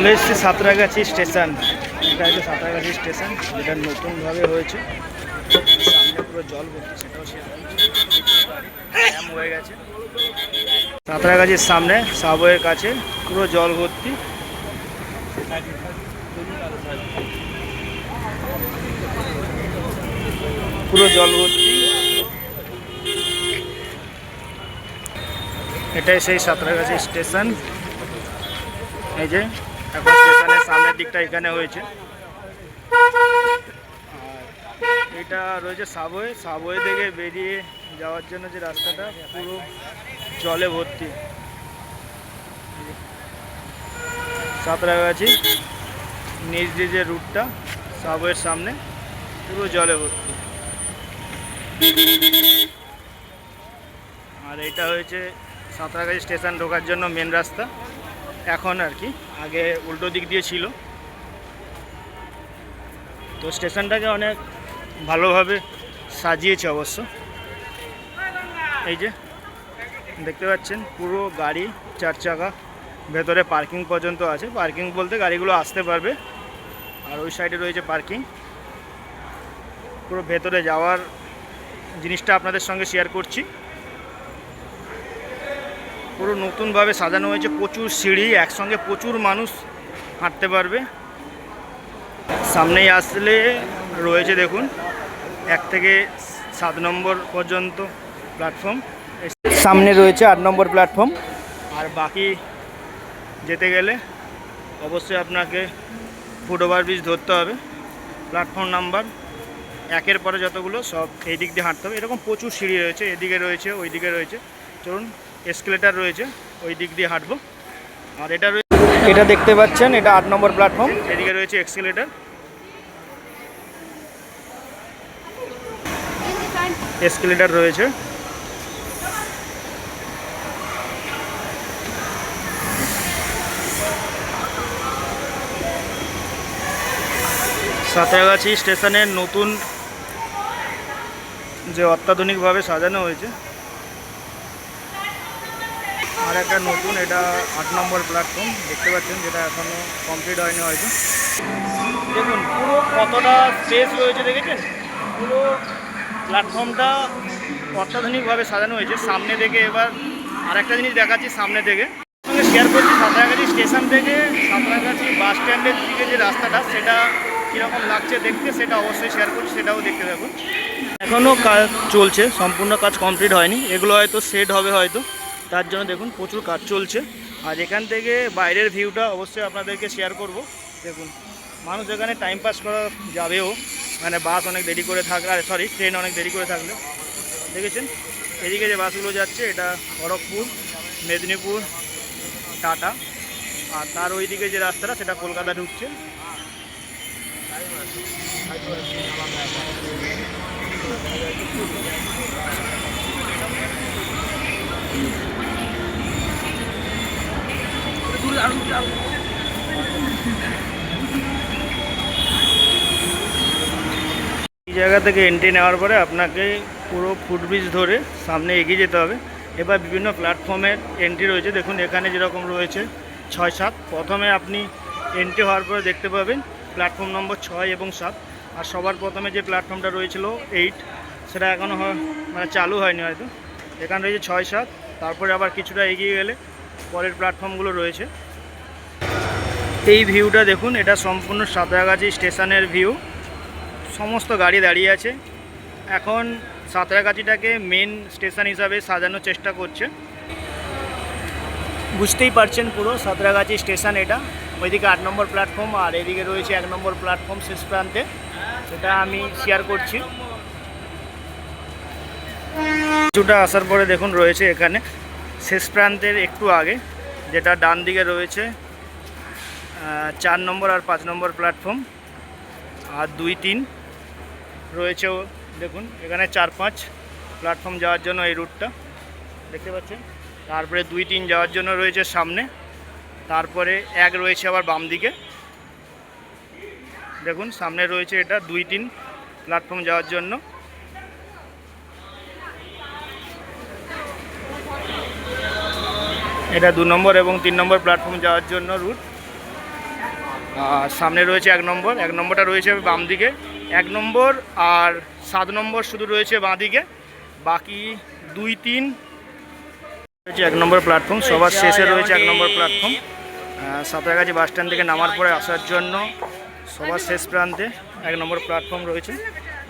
চলে এসেছি সাঁতরাগাছি স্টেশন। এটা হচ্ছে সাঁতরাগাছি স্টেশন, যেটা নতুনভাবে হয়েছে। সামনে পুরো জল ভর্তি, সেটাও শেয়ার হয়ে গেছে। সাঁতরাগাছির সামনে, সাবওয়ের কাছে পুরো জল ভর্তি। পুরো জল ভর্তি। এটাই সেই সাঁতরাগাছি স্টেশন। এই যে এখন স্টেশনের সামনের দিকটা এখানে হয়েছে। এটা রয়েছে সাবওয়ে সাবওয়ে থেকে বেরিয়ে যাওয়ার জন্য যে রাস্তাটা, পুরো জলে ভর্তি। সাঁতরাগাছি নিচ দিয়ে যে রুটটা সাবওয়ের সামনে, পুরো জলে ভর্তি। আর এটা হয়েছে সাঁতরাগাছি স্টেশন ঢোকার জন্য মেন রাস্তা। এখন আর কি, আগে উল্টো দিক দিয়ে ছিল। তো স্টেশনটাকে অনেক ভালোভাবে সাজিয়েছে অবশ্য। এই যে, দেখতে পাচ্ছেন, পুরো গাড়ি চার চাকা ভেতরে পার্কিং পর্যন্ত আছে। পার্কিং বলতে গাড়িগুলো আসতে পারবে, আর ওই সাইডে রয়েছে পার্কিং। পুরো ভেতরে যাওয়ার জিনিসটা আপনাদের সঙ্গে শেয়ার করছি। পুরো নতুনভাবে সাজানো হয়েছে। প্রচুর সিঁড়ি, একসঙ্গে প্রচুর মানুষ হাঁটতে পারবে। সামনেই আসলে রয়েছে দেখুন, এক থেকে সাত নম্বর পর্যন্ত প্ল্যাটফর্ম সামনে রয়েছে আট নম্বর প্ল্যাটফর্ম আর বাকি যেতে গেলে অবশ্যই আপনাকে ফুট ওভার ব্রিজ ধরতে হবে। প্ল্যাটফর্ম নাম্বার একের পরে যতগুলো, সব এই দিক দিয়ে হাঁটতে হবে। এরকম প্রচুর সিঁড়ি রয়েছে, এদিকে রয়েছে ওই দিকে রয়েছে। চলুন এসকেলেটার রয়েছে ওই দিক দিয়ে হাঁটবো। আর এটা রয়েছে এটা দেখতে পাচ্ছেন এটা আট নম্বর প্ল্যাটফর্ম এদিকে রয়েছে এক্সকেলেটার এসকেলেটার রয়েছে। সাঁতরাগাছি স্টেশনের নতুন যে অত্যাধুনিকভাবে সাজানো হয়েছে। আর একটা নতুন, এটা আট নম্বর প্ল্যাটফর্ম দেখতে পাচ্ছেন যেটা এখনও কমপ্লিট হয়নি হয়তো। দেখুন, পুরো কতটা স্পেস রয়েছে দেখেছেন? পুরো প্ল্যাটফর্মটা অত্যাধুনিকভাবে সাজানো হয়েছে। সামনে থেকে এবার আরেকটা জিনিস দেখাচ্ছি সামনে থেকে। সঙ্গে শেয়ার করছি সাঁতরাগাছি স্টেশন থেকে। সাঁতরাগাছি বাস স্ট্যান্ডের দিকে যে রাস্তাটা, সেটা কীরকম লাগছে দেখতে, সেটা অবশ্যই শেয়ার করছি, সেটাও দেখতে থাকুন। এখনও কাজ চলছে, সম্পূর্ণ কাজ কমপ্লিট হয়নি। এগুলো হয়তো সেট হবে হয়তো। তার জন্য দেখুন প্রচুর কাজ চলছে। আর এখান থেকে বাইরের ভিউটা অবশ্যই আপনাদেরকে শেয়ার করব। দেখুন, মানুষ এখানে টাইম পাস করা যাবেও। মানে বাস অনেক দেরি করে থাকলে আর সরি ট্রেন অনেক দেরি করে থাকলে। দেখেছেন? এদিকে যে বাসগুলো যাচ্ছে, এটা খড়গপুর, মেদিনীপুর, টাটা। আর তার ওইদিকে যে রাস্তাটা, সেটা কলকাতা ঢুকছে। এই জায়গা থেকে এন্ট্রি নেওয়ার পরে আপনাকে পুরো ফুটব্রিজ ধরে সামনে এগিয়ে যেতে হবে। এবার বিভিন্ন প্ল্যাটফর্মের এন্ট্রি রয়েছে। দেখুন, এখানে যেরকম রয়েছে ছয়, সাত। প্রথমে আপনি এন্ট্রি হওয়ার পরে দেখতে পাবেন প্ল্যাটফর্ম নম্বর ছয় এবং সাত। আর সবার প্রথমে যে প্ল্যাটফর্মটা রয়েছিল এইট সেটা এখনও মানে চালু হয়নি হয়তো। এখানে রয়েছে ছয়, সাত। তারপরে আবার কিছুটা এগিয়ে গেলে পরের প্ল্যাটফর্মগুলো রয়েছে। এই ভিউটা দেখুন, এটা সম্পূর্ণ সাঁতরাগাছি স্টেশনের ভিউ। সমস্ত গাড়ি দাঁড়িয়ে আছে। এখন সাঁতরাগাছিটাকে মেন স্টেশন হিসাবে সাজানোর চেষ্টা করছে। বুঝতেই পারছেন পুরো সাঁতরাগাছি স্টেশন এটা। ওইদিকে আট নম্বর প্ল্যাটফর্ম আর এদিকে রয়েছে এক নম্বর প্ল্যাটফর্ম শেষ প্রান্তে। সেটা আমি শেয়ার করছি। কিছুটা আসার পরে দেখুন রয়েছে এখানে। শেষ প্রান্তের একটু আগে, যেটা ডান দিকে রয়েছে। চার নম্বর আর পাঁচ নম্বর প্ল্যাটফর্ম আর দুই তিন রয়েছেও, দেখুন, এখানে চার পাঁচ প্ল্যাটফর্ম যাওয়ার জন্য এই রুটটা দেখতে পাচ্ছেন? তারপরে দুই তিন যাওয়ার জন্য রয়েছে সামনে, তারপরে এক রয়েছে আবার বাম দিকে। দেখুন, সামনে রয়েছে এটা, দুই তিন প্ল্যাটফর্ম যাওয়ার জন্য। এটা দু নম্বর এবং তিন নম্বর প্ল্যাটফর্ম যাওয়ার জন্য রুট সামনে রয়েছে এক নম্বর এক নম্বরটা রয়েছে বাম দিকে। এক নম্বর আর সাত নম্বর শুধু রয়েছে বাঁ দিকে। বাকি দুই তিন রয়েছে এক নম্বর প্ল্যাটফর্ম সবার শেষে রয়েছে এক number platform Santragachi bus stand থেকে নামার পরে আসার জন্য সবার শেষ প্রান্তে এক নম্বর প্ল্যাটফর্ম রয়েছে।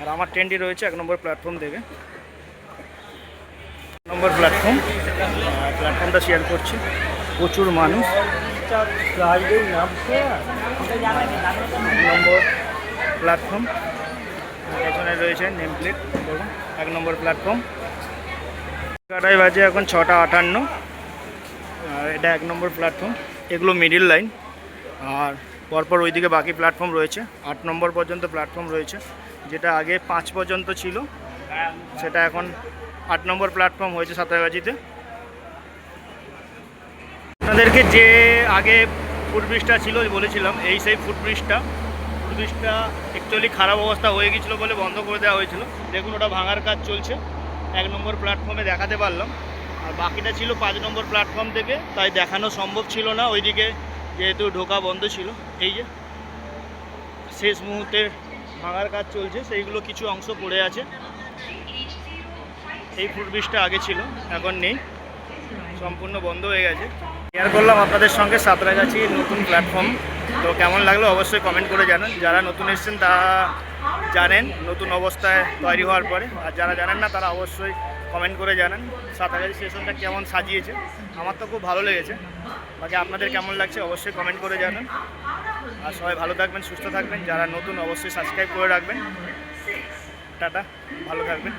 আর আমার ট্রেনটি রয়েছে এক নম্বর প্ল্যাটফর্ম থেকে। এক নম্বর প্ল্যাটফর্ম প্ল্যাটফর্মটা শেয়ার করছি। প্রচুর মানুষ। Number platform. এখানে রয়েছে নেম প্লেট এক নম্বর প্ল্যাটফর্ম। কাটাই বাজে এখন ছটা আটান্ন। এটা এক নম্বর প্ল্যাটফর্ম, এগুলো মিডিল লাইন আর পরপর ওইদিকে বাকি প্ল্যাটফর্ম রয়েছে, আট নম্বর পর্যন্ত প্ল্যাটফর্ম রয়েছে। যেটা আগে পাঁচ পর্যন্ত ছিল, সেটা এখন আট নম্বর প্ল্যাটফর্ম হয়েছে সাঁতরাগাছিতে। আপনাদেরকে যে আগে ফুটব্রিজটা ছিল বলেছিলাম, এই সেই ফুটব্রিজটা ফুটব্রিজটা অ্যাকচুয়ালি খারাপ অবস্থা হয়ে গেছিল বলে বন্ধ করে দেওয়া হয়েছিল। দেখুন, ওটা ভাঙার কাজ চলছে। এক নম্বর প্ল্যাটফর্মে দেখাতে পারলাম। আর বাকিটা ছিল পাঁচ নম্বর প্ল্যাটফর্ম থেকে। তাই দেখানো সম্ভব ছিল না। ওইদিকে যেহেতু ঢোকা বন্ধ ছিল। এই যে, শেষ মুহূর্তে ভাঙার কাজ চলছে। সেইগুলো কিছু অংশ পড়ে আছে। এই ফুটব্রিজটা আগে ছিল, এখন নেই। সম্পূর্ণ বন্ধ হয়ে গেছে। শেয়ার করলাম আপনাদের সঙ্গে, সাঁতরাগাছি নতুন প্ল্যাটফর্ম তো কেমন লাগল অবশ্যই কমেন্ট করে জানান। যারা নতুন এসেছেন, তারা জানেন নতুন অবস্থায় তৈরি হওয়ার পরে। আর যারা জানেন না, তারা অবশ্যই কমেন্ট করে জানান। সাঁতরাগাছি স্টেশনটা কেমন সাজিয়েছে, আমার তো খুব ভালো লেগেছে। বাকি আপনাদের কেমন লাগছে, অবশ্যই কমেন্ট করে জানান। আর সবাই ভালো থাকবেন, সুস্থ থাকবেন। যারা নতুন, অবশ্যই সাবস্ক্রাইব করে রাখবেন। টাটা, ভালো থাকবেন।